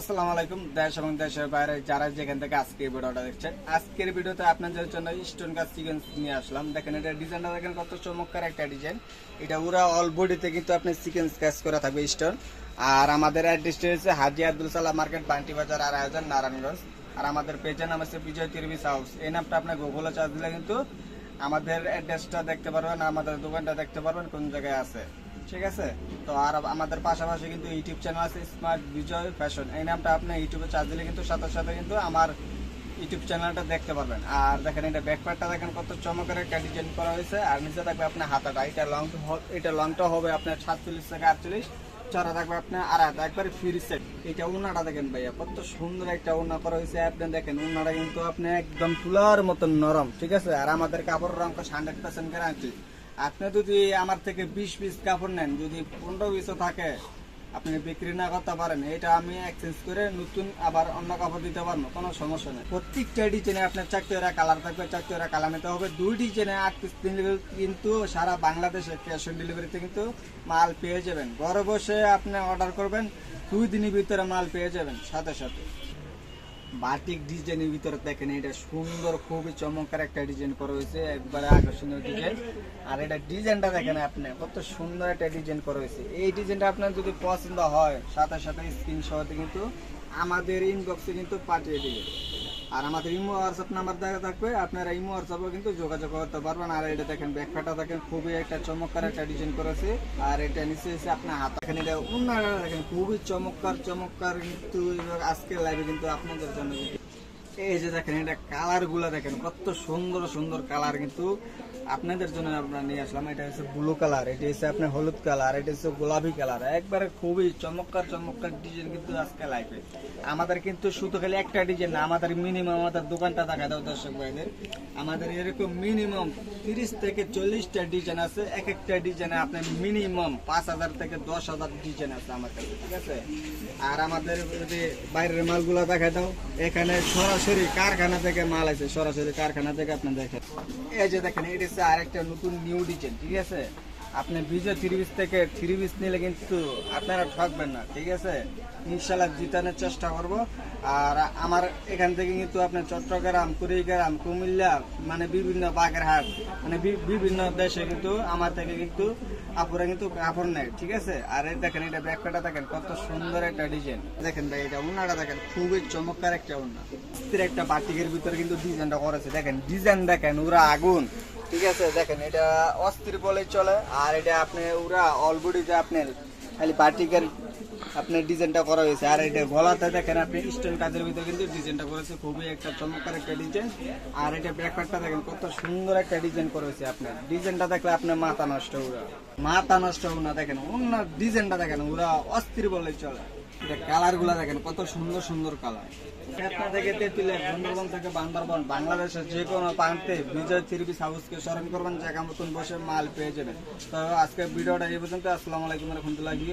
আসসালামু আলাইকুম, দেশ এবং দেশের বাইরে যারা যেখান থেকে আজকে এই ভিডিওটা দেখছেন, আজকের ভিডিওতে আপনাদের জন্য স্টোন কাজ সিকোয়েন্স নিয়ে আসলাম। দেখেন, এটা ডিজাইনটা দেখেন কত চমৎকার একটা ডিজাইন এটা পুরো অল বডিতে কিন্তু আপনি সিকোয়েন্স কাজ করা থাকবে স্টোন আর আমাদের অ্যাড্রেসটা হচ্ছে হাজি আব্দুল সালাম মার্কেট, বান্টি বাজার, আর আয়োজন নারায়ণগঞ্জ। আর আমাদের পেজের নাম হচ্ছে বিজয় তিরবিস হাউস এই নামটা আপনি গুগলে চার্জ দিলে কিন্তু আমাদের অ্যাড্রেসটা দেখতে পারবেন আমাদের দোকানটা দেখতে পারবেন কোন জায়গায় আছে। ঠিক আছে? তো আর আমাদের পাশাপাশি কিন্তু ইউটিউব চ্যানেল আছে স্মার্ট বিজয় ফ্যাশন এই নামটা আপনি ইউটিউবে চার্জ দিলে কিন্তু সাথে সাথে কিন্তু আমার ইউটিউব চ্যানেলটা দেখতে পারবেন। আর দেখেন এটা ব্যাকপ্যাকটা দেখেন, কত চমকের একটা ডিজাইন করা হয়েছে। আর নিচে থাকবে আপনার হাতাটা। এটা লং এটা লংটা হবে আপনার সাতচল্লিশ থেকে আটচল্লিশ। চড়া থাকবে আপনার আর একবারে ফ্রি সেট এটা উন্নাটা দেখেন ভাইয়া, কত সুন্দর একটা উন্না করা হয়েছে। আপনি দেখেন উন্নাটা কিন্তু আপনি একদম তুলার মতন নরম, ঠিক আছে? আর আমাদের কাপড়ের রঙ হান্ড্রেড পার্সেন্ট গ্যারান্টি আপনি যদি আমার থেকে বিশ পিস কাপড় নেন, যদি পনেরো পিসও থাকে, আপনি বিক্রি না করতে পারেন, এটা আমি এক্সচেঞ্জ করে নতুন আবার অন্য কাপড় দিতে পারব, কোনো সমস্যা নেই। প্রত্যেকটা ডিজাইনে আপনার চারটে ওরা কালার থাকবে, চারটে ওরা কালার নিতে হবে। দুই ডিজাইনে আট পিস দিলে কিন্তু সারা বাংলাদেশে ক্যাশ অন ডেলিভারিতে কিন্তু মাল পেয়ে যাবেন। ঘরে বসে আপনি অর্ডার করবেন, দুই দিনের ভিতরে মাল পেয়ে যাবেন, সাথে সাথে। বাটিক ডিজাইনের ভিতরে দেখেন, এটা সুন্দর, খুবই চমৎকার একটা ডিজাইন করা হয়েছে, একবারে আকর্ষণীয় ডিজাইন। আর এটা ডিজাইনটা দেখেন আপনি, কত সুন্দর একটা ডিজাইন করা হয়েছে। এই ডিজাইনটা আপনার যদি পছন্দ হয়, সাথে সাথে স্ক্রিনশটে কিন্তু আমাদের ইনবক্সে কিন্তু পাঠিয়ে দিবে আর আমাদের ইমো হোয়াটসঅ্যাপ নাম্বার দেখা থাকবে। আপনারা ইমো হোয়াটসঅ্যাপও কিন্তু যোগাযোগ করতে পারবেন। আর এটা দেখেন ব্যাখ্যাটা দেখেন, খুবই একটা চমৎকার একটা ডিজাইন করেছে। আর এটা নিচে এসে আপনার হাত এখানে এটা দেখেন, খুবই চমৎকার চমৎকার কিন্তু আজকের লাইভে কিন্তু আপনাদের জন্য এই যে দেখেন, এটা কালারগুলা দেখেন, কত সুন্দর সুন্দর কালার কিন্তু আপনাদের জন্য আমরা নিয়ে আসলাম। এটা হচ্ছে ব্লু কালার এটা হচ্ছে আপনার হলুদ কালার এটা হচ্ছে গোলাপি কালার একবারে খুবই চমৎকার চমৎকার ডিজাইন কিন্তু আজকে লাইফে আমাদের কিন্তু শুধু খালি একটা ডিজাইন না, আমাদের মিনিমাম আমাদের দোকানটা দেখা দাও দর্শক ভাইদের। আমাদের এরকম মিনিমাম তিরিশ থেকে চল্লিশটা ডিজাইন আছে, এক একটা ডিজাইনে আপনার মিনিমাম পাঁচ হাজার থেকে দশ হাজার ডিজাইন আছে কাছে ঠিক আছে? আর আমাদের যদি বাইরের মালগুলো দেখা দাও, এখানে সরাসরি কারখানা থেকে মাল আছে সরাসরি কারখানা থেকে আপনি দেখেন। এই যে দেখেন এটা হচ্ছে আরেকটা নতুন নিউ ডিজাইন ঠিক আছে? আপনি বিজয় থ্রি পিস থেকে থ্রি পিস নিলে কিন্তু আপনারা ঠকবেন না, ঠিক আছে? ইনশাল্লাহ জিতানোর চেষ্টা করব। আর আমার এখান থেকে কিন্তু আপনার চট্টগ্রাম, কুড়িগ্রাম, কুমিল্লা মানে বিভিন্ন বাগেরহাট মানে বিভিন্ন দেশে কিন্তু, আমার থেকে কিন্তু আপুরা কিন্তু কাপড় নেয়, ঠিক আছে? আর এই দেখেন, এটা ব্যাগটা দেখেন, কত সুন্দর একটা ডিজাইন দেখেন ভাই, এটা উন্নাটা দেখেন, খুবই চমৎকার একটা উন্না একটা বাটিকের ভিতরে কিন্তু ডিজাইনটা করেছে। দেখেন ডিজাইন দেখেন, ওরা আগুন। ঠিক আছে, দেখেন, এটা অস্থির বলে চলে। আর এটা আপনি, ওরা অলরেডি যে আপনার খালি বাটিকের আপনার ডিজাইনটা করা হয়েছে। আর এটা গলাতে দেখেন আপনি স্টোন কাজের ভিতরে কিন্তু ডিজাইনটা করেছে খুবই একটা চমৎকার একটা ডিজাইন আর এটা ব্যাকপার্টটা দেখেন কত সুন্দর একটা ডিজাইন করেছে আপনার। ডিজাইনটা দেখলে আপনার মাথা নষ্ট ওরা মাথা নষ্ট না, দেখেন অন্য ডিজাইনটা দেখেন, ওরা অস্থির বলে চলে। এটা কালারগুলা দেখেন, কত সুন্দর সুন্দর কালার আপনার থেকে তেতুলিয়া সুন্দরবন থেকে বান্দরবন, বাংলাদেশের যে কোনো প্রান্তে বিজয় থ্রি হাউসকে স্মরণ করবেন জায়গা মতন বসে মাল পেয়ে যাবেন। তো আজকে ভিডিওটা এই পর্যন্ত। আসসালামু আলাইকুম রহমতুল্লাহি